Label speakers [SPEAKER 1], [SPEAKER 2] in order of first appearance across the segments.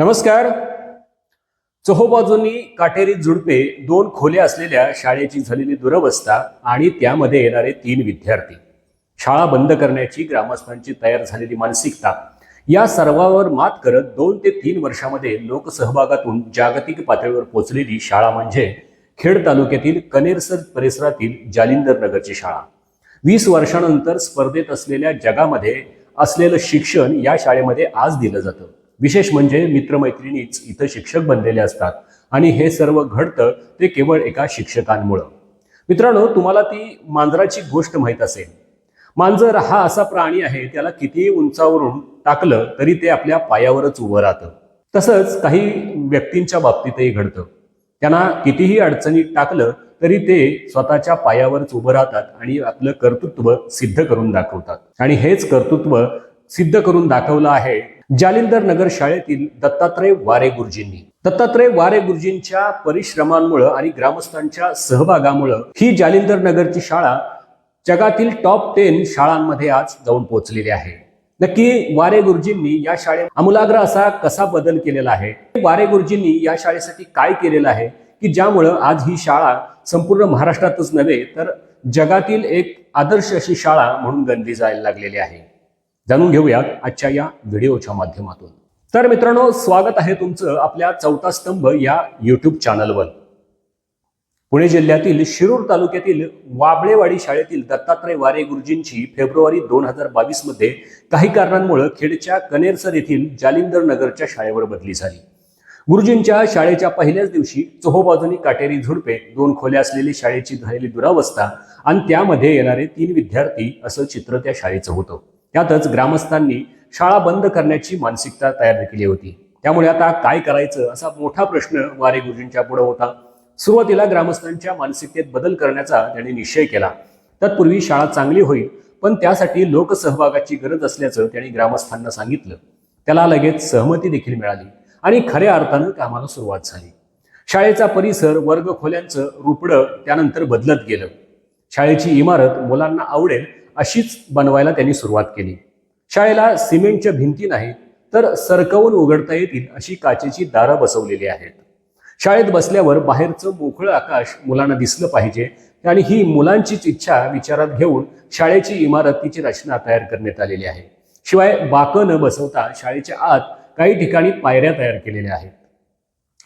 [SPEAKER 1] नमस्कार. चहोबाजूंनी काटेरी जुडपे दोन खोल्या असलेल्या शाळेची झालेली दुरवस्था आणि त्यामध्ये येणारे तीन विद्यार्थी. शाळा बंद करण्याची ग्रामस्थांची तयार झालेली मानसिकता या सर्वावर मात करत दोन ते तीन वर्षामध्ये लोकसहभागातून जागतिक पातळीवर पोचलेली शाळा म्हणजे खेड तालुक्यातील कनेरसर परिसरातील जालिंदर नगरची शाळा. वीस वर्षानंतर स्पर्धेत असलेल्या जगामध्ये असलेलं शिक्षण या शाळेमध्ये आज दिलं जातं. विशेष म्हणजे मित्रमैत्रिणीच इथं शिक्षक बनलेले असतात. आणि हे सर्व घडतं ते केवळ एका शिक्षकांमुळं. मित्रांनो तुम्हाला ती मांजराची गोष्ट माहीत असेल. मांजर हा असा प्राणी आहे त्याला कितीही उंचावरून टाकलं तरी ते आपल्या पायावरच उभं राहतं. तसंच काही व्यक्तींच्या बाबतीतही घडतं. त्यांना कितीही अडचणीत टाकलं तरी ते स्वतःच्या पायावरच उभं राहतात आणि आपलं कर्तृत्व सिद्ध करून दाखवतात. आणि हेच कर्तृत्व सिद्ध करून दाखवलं आहे जालिंदर नगर शाळेतील दत्तात्रय वारे गुरुजींनी. दत्तात्रय वारे गुरुजींच्या परिश्रमांमुळं आणि ग्रामस्थांच्या सहभागामुळे ही जालिंदर नगरची शाळा जगातील टॉप टेन शाळांमध्ये आज जाऊन पोहोचलेली आहे. नक्की वारे गुरुजींनी या शाळेत आमूलाग्र असा कसा बदल केलेला आहे? वारे गुरुजींनी या शाळेसाठी काय केलेलं आहे? की ज्यामुळं आज ही शाळा संपूर्ण महाराष्ट्रातच नव्हे तर जगातील एक आदर्श अशी शाळा म्हणून गणली जायला लागलेली आहे. जाणून घेऊयात आजच्या या व्हिडिओच्या माध्यमातून. तर मित्रांनो स्वागत आहे तुमचं आपल्या चौथा स्तंभ या युट्यूब चॅनलवर पुणे जिल्ह्यातील शिरूर तालुक्यातील वाबळेवाडी शाळेतील दत्तात्रय वारे गुरुजींची फेब्रुवारी दोन हजार बावीसमध्ये काही कारणांमुळे खेडच्या कनेरसर येथील जालिंदर नगरच्या शाळेवर बदली झाली. गुरुजींच्या शाळेच्या पहिल्याच दिवशी चोहोबाजूनी काटेरी झुडपे दोन खोल्या असलेली शाळेची झालेली दुरावस्था आणि त्यामध्ये येणारे तीन विद्यार्थी असं चित्र त्या शाळेचं होतं. त्यातच ग्रामस्थांनी शाळा बंद करण्याची मानसिकता तयार केली होती. त्यामुळे आता काय करायचं असा मोठा प्रश्न वारे गुरुजींच्या पुढे होता. सुरुवातीला ग्रामस्थांच्या मानसिकतेत बदल करण्याचा त्यांनी निश्चय केला. तत्पूर्वी शाळा चांगली होईल पण त्यासाठी लोकसहभागाची गरज असल्याचं त्यांनी ग्रामस्थांना सांगितलं. त्याला लगेच सहमती देखील मिळाली आणि खऱ्या अर्थानं कामाला सुरुवात झाली. शाळेचा परिसर वर्ग खोल्यांचं रुपडं त्यानंतर बदलत गेलं. शाळेची इमारत मुलांना आवडेल अशीच बनवायला त्यांनी सुरुवात केली. शाळेला सिमेंटच्या भिंती नाहीत तर सरकवून उघडता येतील अशी काचेची दारं बसवलेली आहेत. शाळेत बसल्यावर बाहेरचं मोकळं आकाश मुलांना दिसलं पाहिजे आणि ही मुलांचीच इच्छा विचारात घेऊन शाळेची इमारतीची रचना तयार करण्यात आलेली आहे. शिवाय बाकं न बसवता शाळेच्या आत काही ठिकाणी पायऱ्या तयार केलेल्या आहेत.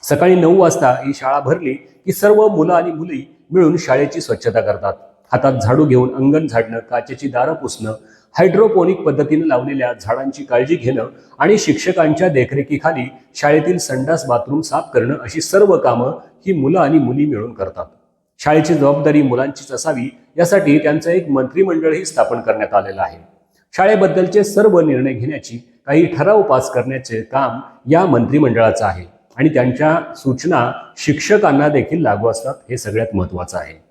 [SPEAKER 1] सकाळी नऊ वाजता ही शाळा भरली की सर्व मुलं आणि मुली मिळून शाळेची स्वच्छता करतात. हातात झाडू घेऊन अंगण झाडणं काचेची दारं पुसणं हायड्रोपोनिक पद्धतीने लावलेल्या झाडांची काळजी घेणं आणि शिक्षकांच्या देखरेखीखाली शाळेतील संडास बाथरूम साफ करणं अशी सर्व कामं ही मुलं आणि मुली मिळून करतात. शाळेची जबाबदारी मुलांचीच असावी यासाठी त्यांचं एक मंत्रिमंडळही स्थापन करण्यात आलेलं आहे. शाळेबद्दलचे सर्व निर्णय घेण्याची काही ठराव पास करण्याचे काम या मंत्रिमंडळाचं आहे आणि त्यांच्या सूचना शिक्षकांना देखील लागू असतात हे सगळ्यात महत्त्वाचं आहे.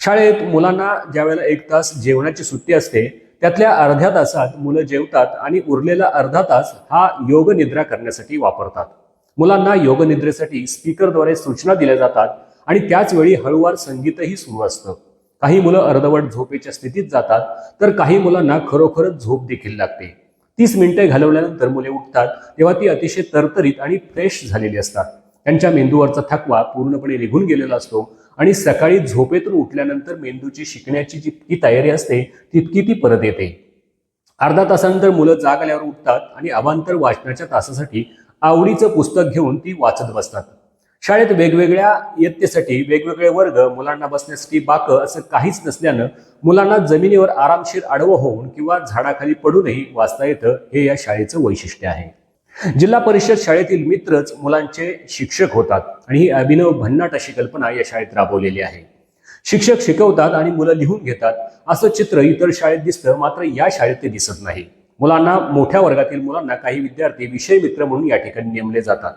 [SPEAKER 1] शाळेत मुलांना ज्यावेळेला एक तास जेवणाची सुट्टी असते त्यातल्या अर्ध्या तासात मुलं जेवतात आणि उरलेला अर्धा तास हा योग निद्रा करण्यासाठी वापरतात. मुलांना योग निद्रेसाठी स्पीकरद्वारे सूचना दिल्या जातात आणि त्याचवेळी हळूवार संगीतही सुरू असतं. काही मुलं अर्धवट झोपेच्या स्थितीत जातात तर काही मुलांना खरोखरच झोप देखील लागते. तीस मिनिटे घालवल्यानंतर मुले उठतात तेव्हा ती अतिशय तरतरीत आणि फ्रेश झालेली असतात. त्यांच्या मेंदूवरचा थकवा पूर्णपणे निघून गेलेला असतो. आणि सकाळी झोपेतून उठल्यानंतर मेंदूची शिकण्याची जितकी तयारी असते तितकी ती परत येते. अर्धा तासानंतर मुलं जाग आल्यावर उठतात आणि अवांतर वाचनाच्या तासासाठी आवडीचं पुस्तक घेऊन ती वाचत बसतात. शाळेत वेगवेगळ्या इयत्तेसाठी वेगवेगळे वर्ग मुलांना बसण्यासाठी बाकं असं काहीच नसल्यानं मुलांना जमिनीवर आरामशीर आडवं होऊन किंवा झाडाखाली पडूनही वाचता येतं हे या शाळेचं वैशिष्ट्य आहे. जिल्हा परिषद शाळेतील मित्रच मुलांचे शिक्षक होतात आणि ही अभिनव भन्नाट अशी कल्पना या शाळेत राबवलेली आहे. शिक्षक शिकवतात आणि मुलं लिहून घेतात. असं चित्र इतर शाळेत दिसतं मात्र या शाळेत ते दिसत नाही. मुलांना मोठ्या वर्गातील मुलांना काही विद्यार्थी विषय मित्र म्हणून या ठिकाणी नेमले जातात.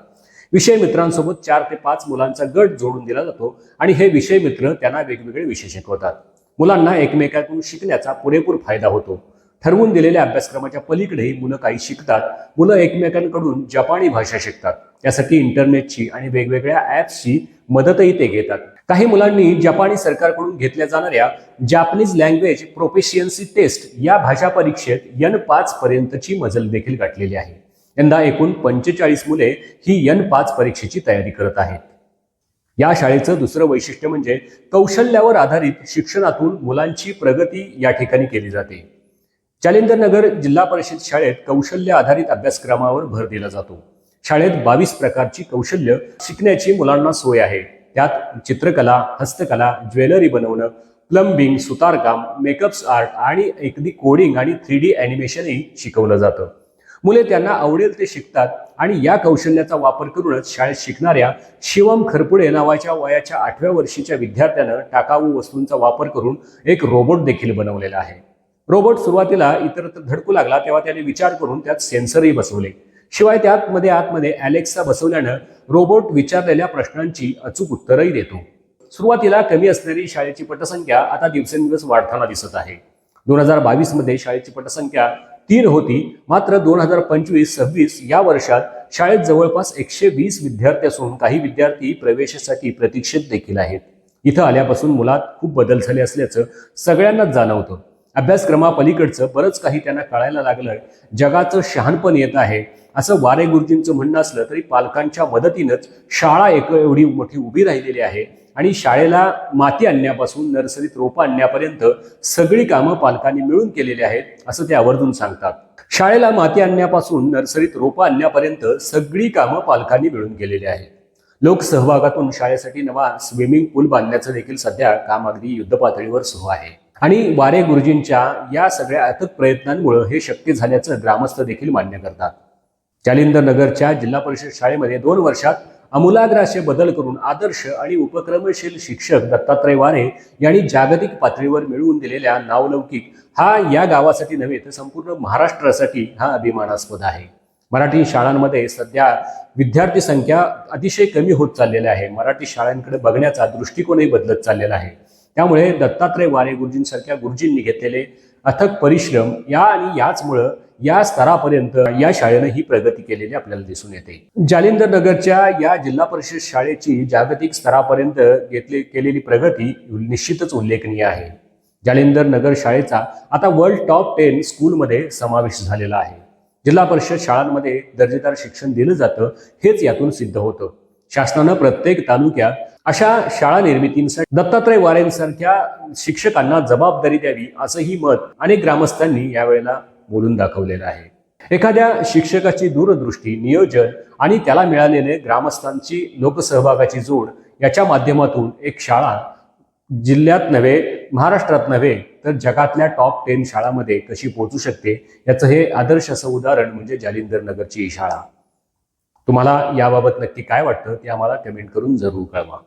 [SPEAKER 1] विषय मित्रांसोबत चार ते पाच मुलांचा गट जोडून दिला जातो आणि हे विषय मित्र त्यांना वेगवेगळे विषय शिकवतात. मुलांना एकमेकांकडून शिकण्याचा पुरेपूर फायदा होतो. ठरवून दिलेल्या अभ्यासक्रमाच्या पलीकडे मुलं काही शिकतात. मुलं एकमेकांकडून जपानी भाषा शिकतात. त्यासाठी इंटरनेटची आणि वेगवेगळ्या ॲप्सची मदतही ते घेतात. काही मुलांनी जपानी सरकारकडून घेतल्या जाणाऱ्या जापनीज लँग्वेज प्रोफेशियन्सी टेस्ट या भाषा परीक्षेत यन पाच पर्यंतची मजल देखील गाठलेली आहे. यंदा एकूण पंचेचाळीस मुले ही यन पाच परीक्षेची तयारी करत आहेत. या शाळेचं दुसरं वैशिष्ट्य म्हणजे कौशल्यावर आधारित शिक्षणातून मुलांची प्रगती या ठिकाणी केली जाते. जालिंदरनगर जिल्हा परिषद शाळेत कौशल्य आधारित अभ्यासक्रमावर भर दिला जातो. शाळेत बावीस प्रकारची कौशल्य शिकण्याची मुलांना सोय आहे. त्यात चित्रकला हस्तकला ज्वेलरी बनवणं प्लंबिंग सुतारकाम मेकअप्स आर्ट आणि एकदी कोडिंग आणि थ्री डी अॅनिमेशनही शिकवलं जातं. मुले त्यांना आवडेल ते शिकतात आणि या कौशल्याचा वापर करूनच शाळेत शिकणाऱ्या शिवम खरपुडे नावाच्या वयाच्या आठव्या वर्षीच्या विद्यार्थ्यानं टाकाऊ वस्तूंचा वापर करून एक रोबोट देखील बनवलेला आहे. रोबोट सुरुवातीला इतरत्र धडकू लागला तेव्हा त्याने विचार करून त्यात सेन्सरही बसवले. शिवाय त्यात मध्ये आतमध्ये अलेक्सा बसवल्यानं रोबोट विचारलेल्या प्रश्नांची अचूक उत्तरही देतो. सुरुवातीला कमी असणारी शाळेची पटसंख्या आता दिवसेंदिवस वाढताना दिसत आहे. दोन हजार बावीसमध्ये शाळेची पटसंख्या तीन होती मात्र दोन हजार पंचवीस सव्वीस या वर्षात शाळेत जवळपास एकशे वीस विद्यार्थी असून काही विद्यार्थी प्रवेशासाठी प्रतीक्षेत देखील आहेत. इथं आल्यापासून मुलात खूप बदल झाले असल्याचं सगळ्यांनाच जाणवतं. अभ्यासक्रमापलीकडचं बरंच काही त्यांना कळायला लागलं जगाचं शहाणपण येत आहे. असं वारे गुरुजींचं म्हणणं असलं तरी पालकांच्या मदतीनंच शाळा एक एवढी मोठी उभी राहिलेली आहे. आणि शाळेला माती आणण्यापासून नर्सरीत रोपं आणण्यापर्यंत सगळी कामं पालकांनी मिळून केलेली आहेत असं ते आवर्जून सांगतात. शाळेला माती आणण्यापासून नर्सरीत रोपं आणण्यापर्यंत सगळी कामं पालकांनी मिळून केलेली आहेत लोकसहभागातून शाळेसाठी नवा स्विमिंग पूल बांधण्याचं देखील सध्या काम अगदी युद्धपातळीवर सुरू आहे. आणि वारे गुरुजींच्या या सगळ्या अथक प्रयत्नांमुळं हे शक्य झाल्याचं ग्रामस्थ देखील मान्य करतात. जालिंदर नगरच्या जिल्हा परिषद शाळेमध्ये दोन वर्षात अमूलाग्राशे बदल करून आदर्श आणि उपक्रमशील शिक्षक दत्तात्रय वारे यांनी जागतिक पातळीवर मिळवून दिलेल्या नावलौकिक हा या गावासाठी नव्हे तर संपूर्ण महाराष्ट्रासाठी हा अभिमानास्पद आहे. मराठी शाळांमध्ये सध्या विद्यार्थी संख्या अतिशय कमी होत चाललेली आहे. मराठी शाळांकडे बघण्याचा दृष्टिकोनही बदलत चाललेला आहे. त्यामुळे दत्तात्रय वारे गुरुजींसारख्या गुरुजींनी घेतलेले अथक परिश्रम या आणि याचमुळं या स्तरापर्यंत या शाळेनं ही प्रगती केलेली आपल्याला दिसून येते. जालिंदर नगरच्या या जिल्हा परिषद शाळेची जागतिक स्तरापर्यंत घेतली केलेली प्रगती निश्चितच उल्लेखनीय आहे. जालिंदर नगर शाळेचा आता वर्ल्ड टॉप टेन स्कूलमध्ये समावेश झालेला आहे. जिल्हा परिषद शाळांमध्ये दर्जेदार शिक्षण दिलं जातं हेच यातून सिद्ध होतं. शासनानं प्रत्येक तालुक्यात अशा शाळा निर्मितींसाठी दत्तात्रय वारेंसारख्या शिक्षकांना जबाबदारी द्यावी असंही मत अनेक ग्रामस्थांनी यावेळेला बोलून दाखवलेलं आहे. एखाद्या शिक्षकाची दूरदृष्टी नियोजन आणि त्याला मिळालेले ग्रामस्थांची लोकसहभागाची जोड याच्या माध्यमातून एक शाळा जिल्ह्यात नव्हे महाराष्ट्रात नव्हे तर जगातल्या टॉप टेन शाळामध्ये कशी पोहोचू शकते याचं हे आदर्श असं उदाहरण म्हणजे जालिंदर नगरची ही शाळा. तुम्हाला याबाबत नक्की काय वाटतं ते आम्हाला कमेंट करून जरूर कळवा.